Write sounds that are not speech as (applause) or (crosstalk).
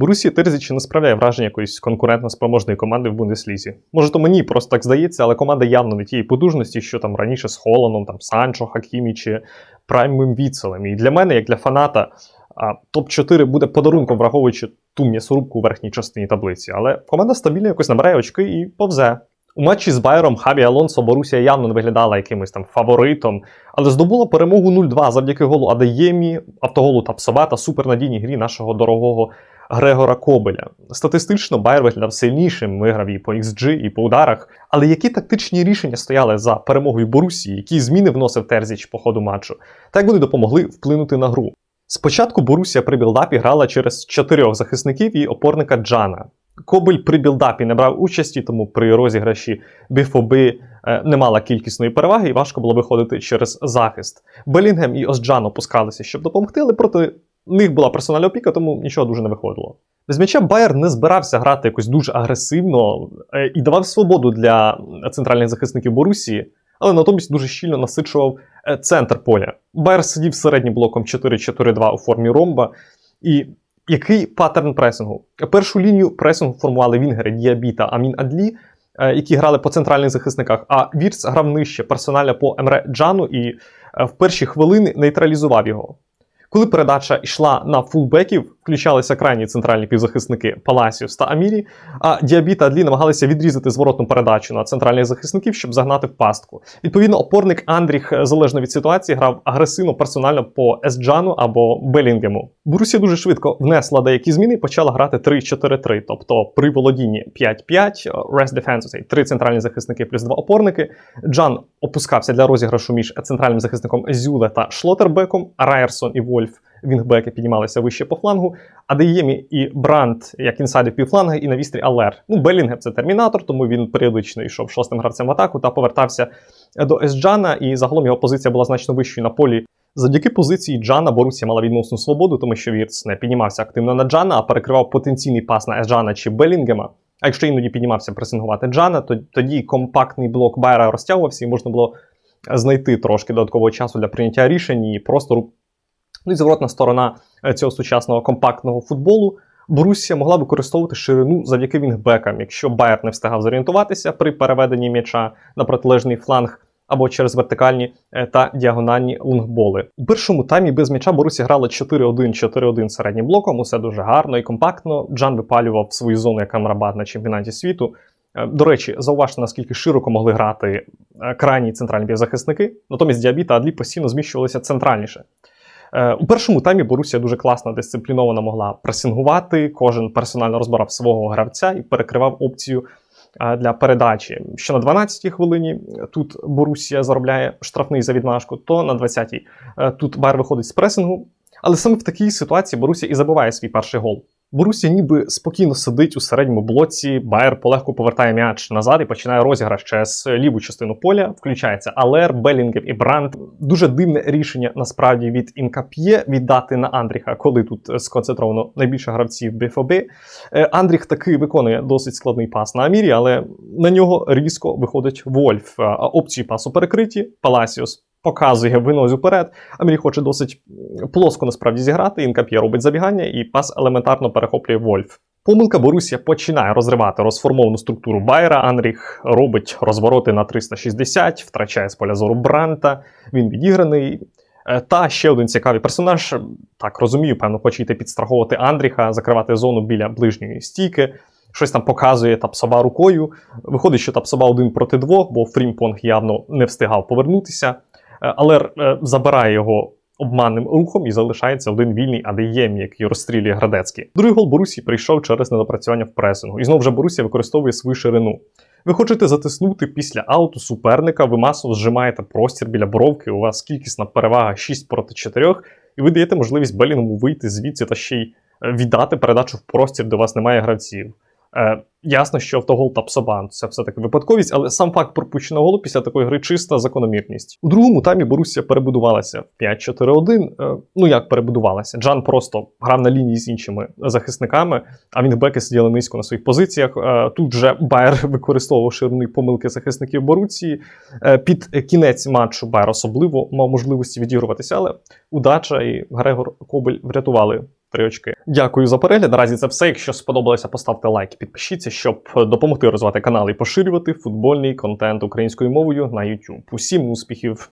Борусія Терзічі не справляє враження якоїсь конкурентно спроможної команди в Бундеслізі. Може, то мені просто так здається, але команда явно не тієї потужності, що там раніше з Холаном, там Санчо, Хакімі чи Праймом Віцелем. І для мене, як для фаната, топ-4 буде подарунком, враховуючи ту м'ясорубку у верхній частині таблиці. Але команда стабільно якось набирає очки і повзе. У матчі з Байером Хабі Алонсо Борусія явно не виглядала якимось там фаворитом, але здобула перемогу 0-2 завдяки голу Адеємі, автоголу Тапсоба та супернадійній грі нашого дорогого Грегора Кобеля. Статистично Байер виглядав сильнішим, виграв і по XG, і по ударах. Але які тактичні рішення стояли за перемогою Борусії, які зміни вносив Терзіч по ходу матчу, та як вони допомогли вплинути на гру? Спочатку Борусія при білдапі грала через чотирьох захисників і опорника Джана. Кобель при білдапі не брав участі, тому при розіграші Біфоби е, не мала кількісної переваги і важко було виходити через захист. Белінгем і Осджан опускалися, щоб допомогти, але проти них була персональна опіка, тому нічого дуже не виходило. Без м'яча Байер не збирався грати якось дуже агресивно е, і давав свободу для центральних захисників Борусії, але натомість дуже щільно насичував е, центр поля. Байер сидів середнім блоком 4-4-2 у формі ромба. І який паттерн пресингу? Першу лінію пресингу формували Вінгери, Діабі та Амін Адлі, е, які грали по центральних захисниках, а Вірц грав нижче персонально по Емре Джану і в перші хвилини нейтралізував його. Коли передача йшла на фулбеків, включалися крайні центральні півзахисники Паласіус та Амірі, а Діабі та Адлі намагалися відрізати зворотну передачу на центральних захисників, щоб загнати в пастку. Відповідно, опорник Андріх, залежно від ситуації, грав агресивно персонально по Есджану або Белінгему. Борусія дуже швидко внесла деякі зміни почала грати 3-4-3, тобто при володінні 5-5, rest defense, три центральні захисники плюс два опорники. Джан опускався для розіграшу між центральним захисником Зюле та Шлотербеком, Райерсон і Вольф вінгбеки піднімалися вище по флангу, а Деємі і Брандт як інсайди півфланга і на вістрі Алер. Ну, Белінгем це термінатор, тому він періодично йшов шостим гравцем в атаку та повертався до Есджана, і загалом його позиція була значно вищою на полі. Завдяки позиції Джана Борусія мала відносну свободу, тому що Вірц не піднімався активно на Джана, а перекривав потенційний пас на Есджана чи Белінгема. А якщо іноді піднімався пресингувати Джана, то тоді компактний блок Байера розтягувався і можна було знайти трошки додаткового часу для прийняття рішень і простору Ну і зворотна сторона е, цього сучасного компактного футболу. Борусія могла використовувати ширину завдяки вінгбекам, якщо Байер не встигав зорієнтуватися при переведенні м'яча на протилежний фланг або через вертикальні е, та діагональні лунгболи. У першому таймі без м'яча Борусія грала 4-1, 4-1 середнім блоком. Усе дуже гарно і компактно. Джан випалював свою зону як Амрабад на чемпіонаті світу. Е, До речі, зауважте, наскільки широко могли грати крайні центральні півзахисники, натомість Діабі та Адлі постійно зміщувалися центральніше. Е, У першому таймі Борусія дуже класно дисципліновано могла пресингувати. Кожен персонально розбирав свого гравця і перекривав опцію е, для передачі. Що на 12-й хвилині тут Борусія заробляє штрафний за відмашку, то на 20-й е, тут Байер виходить з пресингу. Але саме в такій ситуації Борусія і забиває свій перший гол. Борусія ніби спокійно сидить у середньому блоці, Байер полегко повертає м'яч назад і починає розіграш через ліву частину поля. Включається Алер, Белінгем і Бранд. Дуже дивне рішення насправді від Інкап'є віддати на Андріха, коли тут сконцентровано найбільше гравців БФБ. Андріх таки виконує досить складний пас на Амірі, але на нього різко виходить Вольф. Опції пасу перекриті. Паласіус показує винозі вперед. Амірі хоче досить плоско насправді зіграти. Інкап'є робить забігання, і пас елементарно перехоплює Вольф. Помилка Борусія починає розривати розформовану структуру Байера. Анріх робить розвороти на 360, втрачає з поля зору Бранта. Він відіграний. Е, Та ще один цікавий персонаж. Так розумію, певно, хоче йти підстраховувати Андріха, закривати зону біля ближньої стійки. Щось там показує Тапсоба рукою. Виходить, що Тапсоба один проти двох, бо Фрімпонг явно не встигав повернутися. Е, Але е, забирає його обманним рухом і залишається один вільний Адеєм, який розстрілює Градецький. Другий гол Борусі прийшов через недопрацювання в пресингу. І знову вже Борусія використовує свою ширину. Ви хочете затиснути після ауту суперника, ви масово зжимаєте простір біля бровки, у вас кількісна перевага 6 проти 4, і ви даєте можливість Белінгому вийти звідси та ще й е, віддати передачу в простір, де у вас немає гравців. Е, ясно, що автогол та псобан це все-таки випадковість, але сам факт пропущеного голу після такої гри чиста закономірність. У другому таймі Борусія перебудувалася в 5-4-1. Е, ну як перебудувалася? Джан просто грав на лінії з іншими захисниками, а вінгбеки сиділи низько на своїх позиціях. Е, тут же Байер (laughs) використовував ширини помилки захисників Борусії. Е, під кінець матчу Байер особливо мав можливості відігруватися, але удача і Грегор Кобель врятували три очки. Дякую за перегляд. Наразі це все. Якщо сподобалося, поставте лайк підпишіться, щоб допомогти розвивати канал і поширювати футбольний контент українською мовою на YouTube. Усім успіхів!